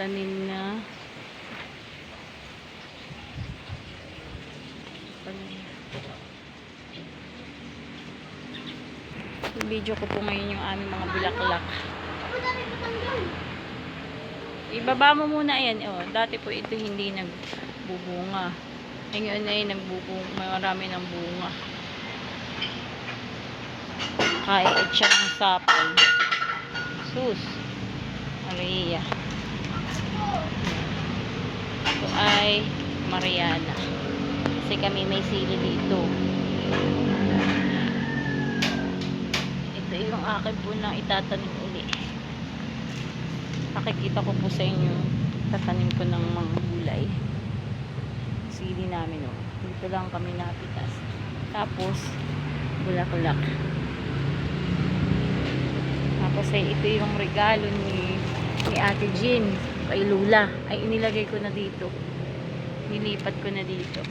tanim na video ko po ngayon yung aming mga bulaklak. Ibaba mo muna yan. Oh, dati po ito hindi nagbubunga. Ngayon ay nagbubunga. Marami ng bunga. Kaya siya ng sapal. Sus. Maria. Ay Mariana. Kasi kami may sili dito. Ito yung akin po na itatanim uli. Nakikita ko po sa inyo tatanim ko ng mga gulay. Sili namin oh. Dito lang kami napitas. Tapos bulaklak. Tapos ay ito yung regalo ni ni Ate Jean kay Lula. Ay inilagay ko na dito. Nilipat ko na dito.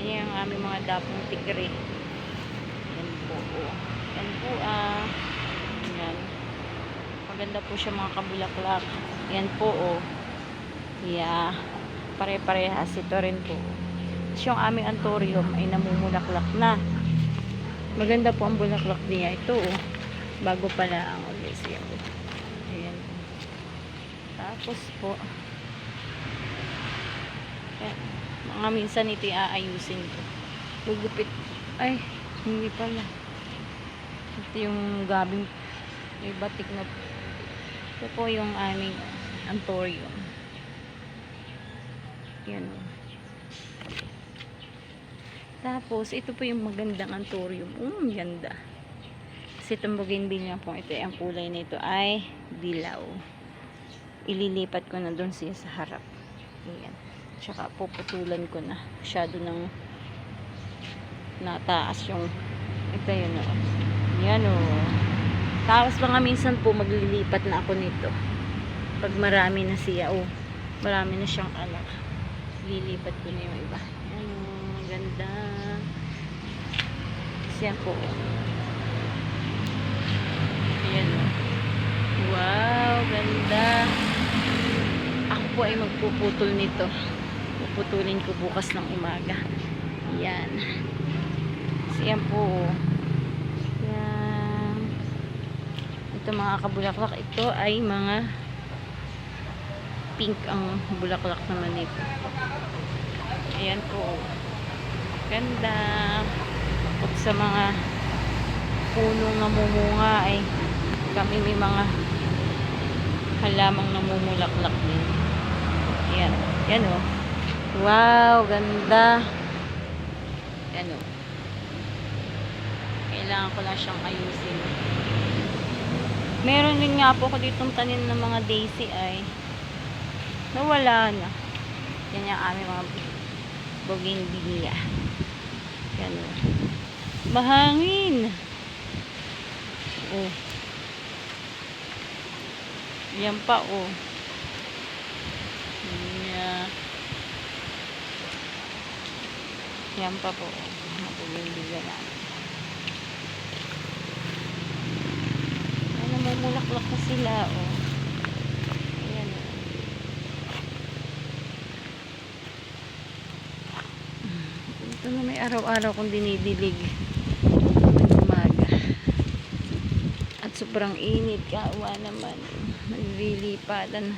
Yan yung aming mga dapong tikre. Yan po. Oh. Yan po ah. Yan. Maganda po siya mga kabulaklak. Yan po oh. Yeah. Pare-parehas. Ito rin po. Tapos yung aming antorium ay namumulaklak na. Maganda po ang bulaklak niya. Ito oh. Bago pala ang ulis. Yan. Ayan. Tapos po. Yan. Mga minsan ito aayusin ko. Gugupit. Ay, hindi pala. Ito yung gabing may batik na ito po yung aming antorium. Yan. o. Tapos, ito po yung magandang antorium. Um, ganda. Kasi itong bougainvillea po, ito ang kulay nito ay dilaw. Ililipat ko na doon siya sa harap. Ayan. Tsaka puputulan ko na. Masyado ng nataas yung ito yun o. Yan o. Tapos mga minsan po maglilipat na ako nito. Pag marami na siya o. Marami na siyang anak. Lilipat ko na yung iba. Yan o. Ganda. Siya po. Ayan o. Wow, ganda. Ako po ay magpuputol nito. Puputulin ko bukas ng umaga. Yan. Kasi yan po. Yan. Ito mga kabulaklak. Ito ay mga pink ang bulaklak naman nito. Ayan po. Ganda. Pag sa mga punong namumunga ay kami may mga halamang namumulaklak din. Yan. Yan o. Wow, ganda. Yan o. Kailangan ko lang siyang ayusin. Meron din nga po ako ditong tanim ng mga daisy ay nawala na. Yan yung aming mga bougainvillea. Yan o. Mahangin. Oh. Yan pa, oh. Yeah. Yan pa po. Napulimbigyan namin. Ay, namumulaklak na sila, oh. Ayan, oh. Ito na may araw-araw kong dinidilig. Umaga. At sobrang init. Kawa naman. Naglilipadan.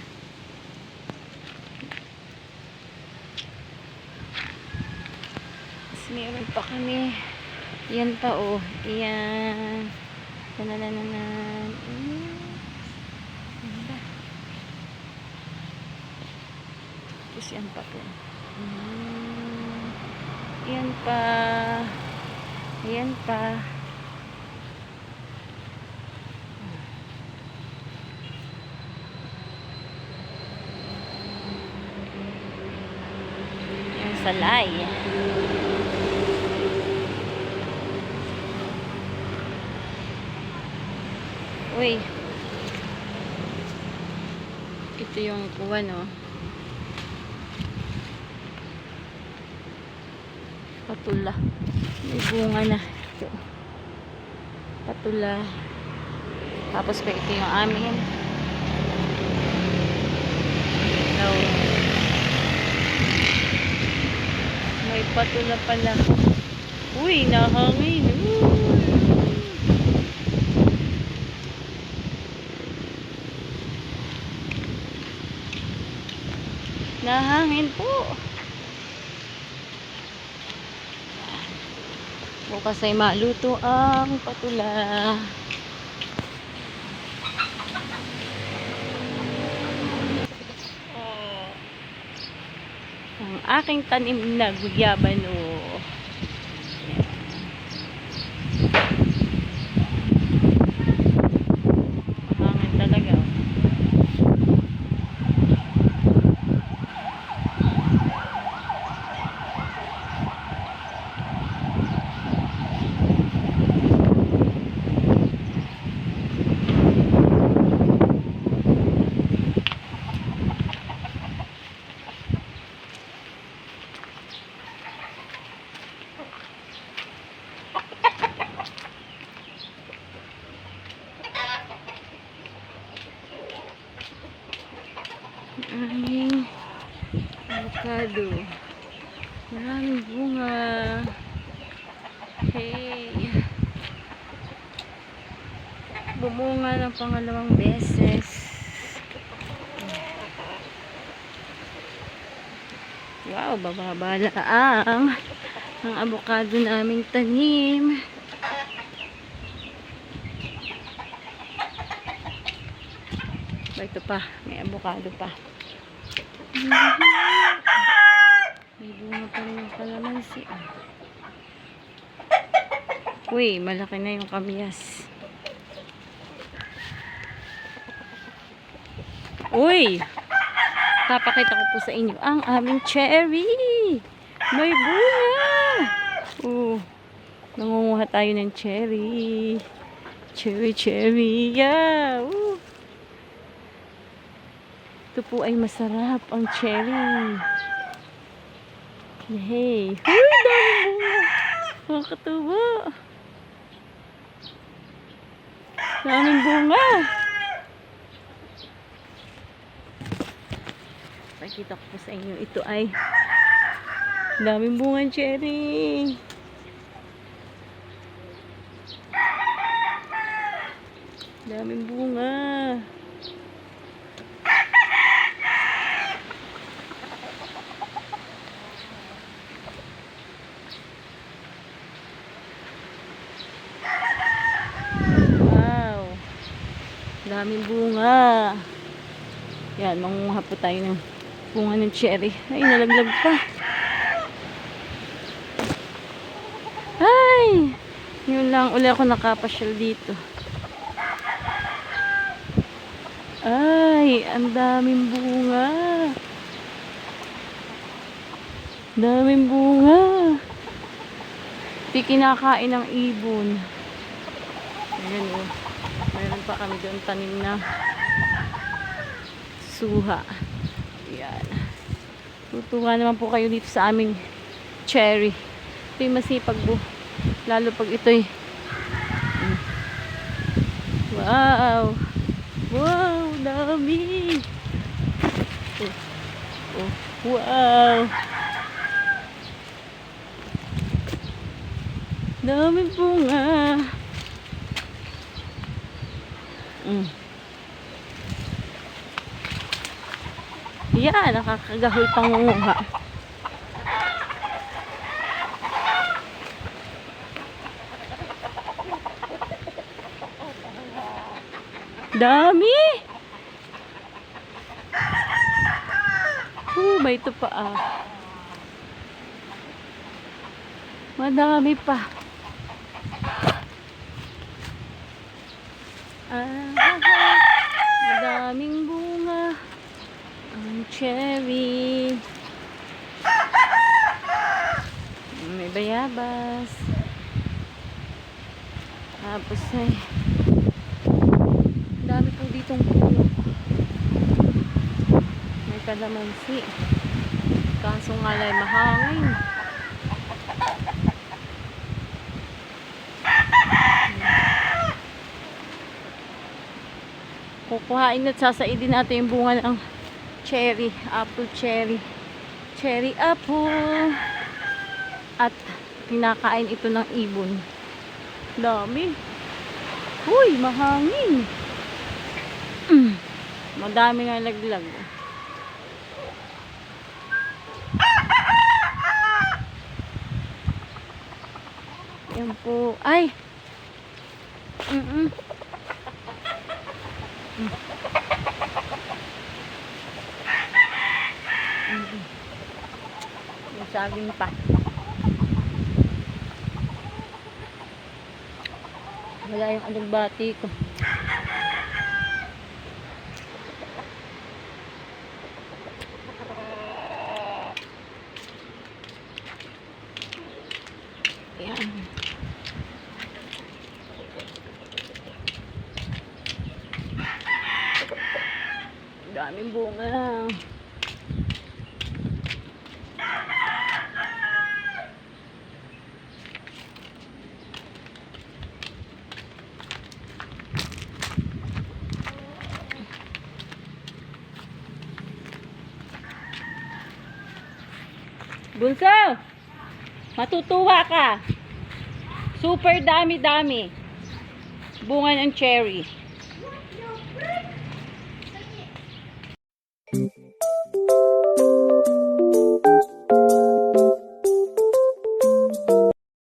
Tapos meron pa kami. Yan pa oh. Yan. Tanananan. Ayan. Ganda. Tapos yan pa po. Ayan. Yan pa. Yan pa. Yung salay. Uy. Ito yung kuha, no? Patula. May bunga na. Ito. Patula. Tapos pa ito yung amin. No. May patula pala. Uy, nahangin. Uy. Nahangin po. Bukas ay maluto ang patula. Ang aking tanim na gugyabano. Mahangin talaga. oh. aming avocado. Maraming bunga. Hey. Bumunga ng pangalawang beses. Wow, bababa ang ang avocado naming tanim. Ba, ito pa. May avocado pa. May bunga pa rin yung kalamansi. ah. Uy, malaki na yung kamyas. Uy! Papakita ko po sa inyo ang aming cherry. May bunga. Oh, nangunguha tayo ng cherry. Cherry, cherry. Yeah. Ooh. Ito po ay masarap ang cherry. Yay! Uy, dami bunga! Nakakatuwa! Daming bunga! Pakita ko po sa inyo. Ito ay daming bunga cherry. Daming bunga. Wow. Daming bunga. Yan, mangunguha po tayo ng bunga ng cherry. Ay, nalaglag pa. Ay! Yun lang, uli ako nakapasyal dito. Ay, ang daming bunga. Daming bunga. Di kinakain ng ibon. Ayan o. Pa kami doon tanim na suha. Ayan. Tutuwa naman po kayo dito sa aming cherry. Ito'y masipag po. Lalo pag ito'y. Wow! Wow! Dami! Oh. Oh. Wow! Dami bunga! Mm. Yeah, nakakagahoy pangunguha. Dami! Oh, may ito pa ah. Madami pa. Ah, madaming bunga. Ang cherry. May bayabas. Tapos ay dami po ditong puno. May kalamansi. Kaso nga lang mahangin. Kukuhain at sasaidin natin yung bunga ng cherry, apple cherry. Cherry apple. At kinakain ito ng ibon. Dami. Uy, mahangin. Mm. Madami nga laglag. Yan po. Ay! Mm-mm. Mm. May saging pa. Wala yung alugbati ko. Ayan. Daming bunga. Bunso! Matutuwa ka. Super dami-dami. Bunga ng cherry.